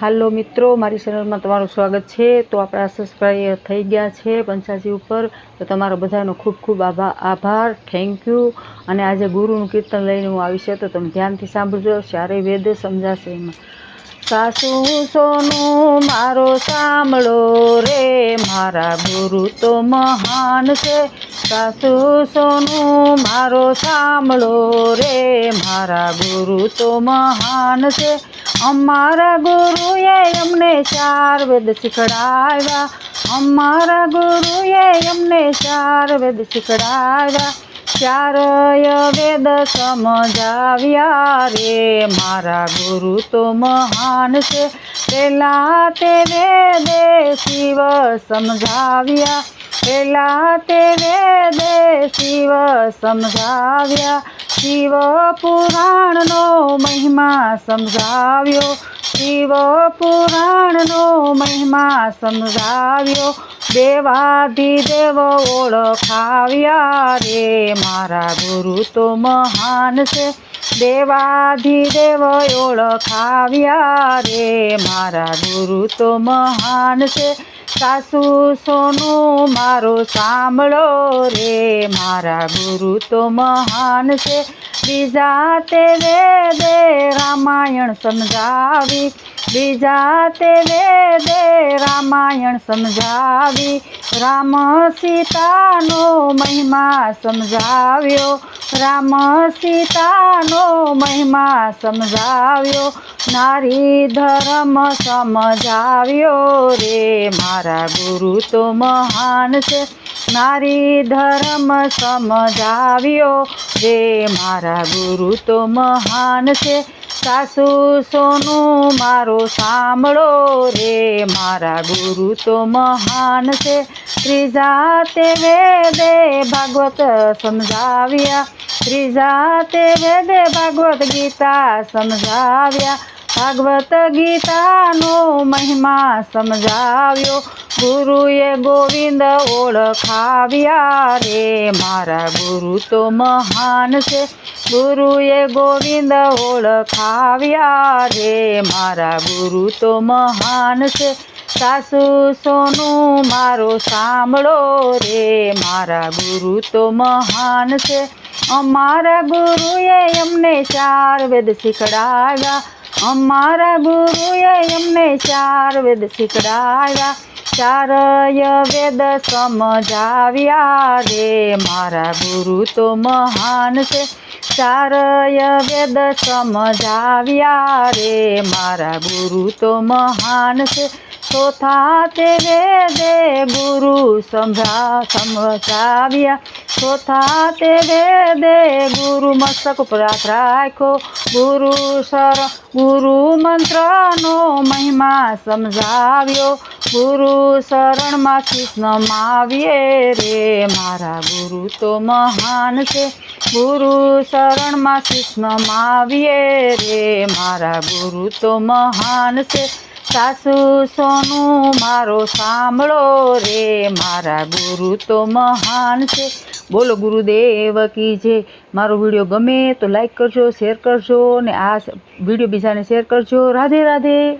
હાલો મિત્રો, મારી ચેનલમાં તમારું સ્વાગત છે. તો આપણા સબસ્ક્રાઈબર થઈ ગયા છે પંચાસી ઉપર. તો તમારો બધાનો ખૂબ ખૂબ આભા, આભાર. થેન્ક યુ અને આજે ગુરુનું કીર્તન લઈને હું આવી છે. તો તમે ધ્યાનથી સાંભળજો. ચારે વેદ સમજાશે એમાં. સાસુ સોનું, મારો સાંભળો રે. મારા ગુરુ તો મહાન છે. સાસુ સોનું, મારો સાંભળો રે. મારા ગુરુ તો મહાન છે. અમારા ગુરુએ અમને ચાર વેદ શીખડાવ્યા. અમારા ગુરુએ અમને ચાર વેદ શીખડાવ્યા. ચારય વેદ સમજાવ્યા રે. મારા ગુરુ તો મહાન છે. પેલા તે વેદે શિવ સમજાવ્યા. પેલા તે વેદે શિવ સમજાવ્યા. શિવ પુરાણનો મહિમા સમજાવ્યો. શિવ પુરાણનો મહિમા સમજાવ્યો. દેવાધિદેવ ઓળખાવ્યા રે. મારા ગુરુ તો મહાન છે. દેવાધિદેવ ઓળખાવ્યા રે. મારા ગુરુ તો મહાન છે. સાસુ સોનું, મારો સાંભળો રે. મારા ગુરુ તો મહાન છે. બીજા તે વેદે રામાયણ સમજાવી. બીજા તે વેદે રામાયણ સમજાવી. રામ સીતાનો મહિમા સમજાવ્યો. રામ સીતાનો મહિમા સમજાવ્યો, નારી ધર્મ સમજાવ્યો રે. મારા ગુરુ તો મહાન છે, નારી ધર્મ સમજાવ્યો રે. મારા ગુરુ તો મહાન છે સાસુ, સોનું, મારો સાંભળો રે. મારા ગુરુ તો મહાન છે. ત્રીજા તે વેદે ભાગવત સમજાવ્યા. ત્રીજા તે વેદે ભાગવત ગીતા સમજાવ્યા. ભાગવત ગીતાનો મહિમા સમજાવ્યો. ગુરુએ ગોવિંદ ઓળખાવ્યા રે. મારા ગુરુ તો મહાન છે. ગુરુએ ગોવિંદ ઓળખાવ્યા રે. મારા ગુરુ તો મહાન છે. સાસુ સોનું મારો સાંભળો રે. મારા ગુરુ તો મહાન છે. અમારા ગુરુએ અમને ચાર વેદ શીખડાવ્યા. અમારા ગુરુએ અમને ચાર વેદ શીખડાવ્યા. ચારય વેદ સમજાવ્યા રે. મારા ગુરુ તો મહાન છે. ચારય વેદ સમજાવ્યા રે. મારા ગુરુ તો મહાન છે. ચોથા તે વેદે ગુરુ સમજા સમજાવ્યા. ચોથા તે વેદે ગુરુ મસ્તક ઉપર રાખો ગુરુ સર ગુરુ મંત્રનો મહિમા સમજાવ્યો. ગુરુ શરણમાં શીશ નમાવીએ રે. મારા ગુરુ તો મહાન છે. ગુરુ શરણમાં શીશ નમાવીએ રે. મારા ગુરુ તો મહાન છે. સાસુ સોનું, મારો સાંભળો રે. મારા ગુરુ તો મહાન છે. બોલો ગુરુદેવ કી જે મારો વીડિયો ગમે તો લાઈક કરજો શેર કરજો ને આ વીડિયો બીજાને શેર કરજો. રાધે રાધે.